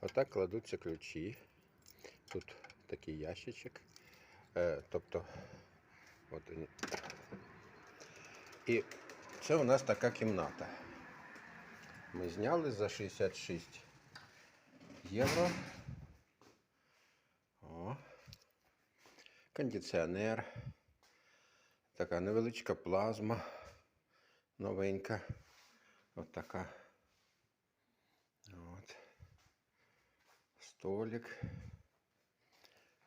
Отак кладуться ключі. Тут такий ящичок. Е, тобто, от вони. І це у нас така кімната. Ми зняли за 66 євро. О. Кондиціонер. Така невеличка плазма. Новенька. От така. Столик.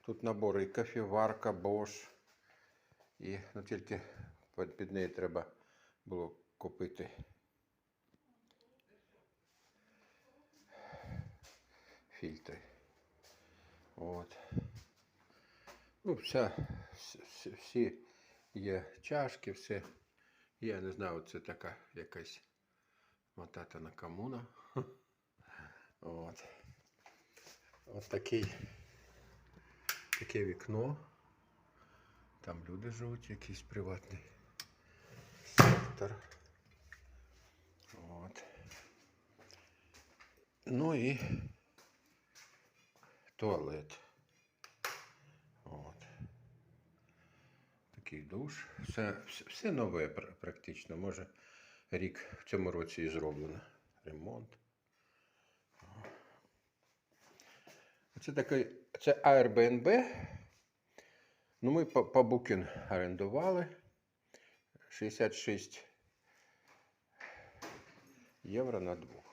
Тут набори і кофеварка, Bosch. І ну, тільки під, неї треба було купити фільтри. От. Ну, вся, всі- є чашки, все. Я не знаю, це така якась мотатана комуна. От такий, таке вікно. Там люди живуть, якийсь приватний сектор. От. Ну і туалет. От. Такий душ. Все, все нове практично. Може, рік в цьому році і зроблено. Ремонт. Це такий, це Airbnb. Ну, ми по, по Booking орендували 66 євро на двох.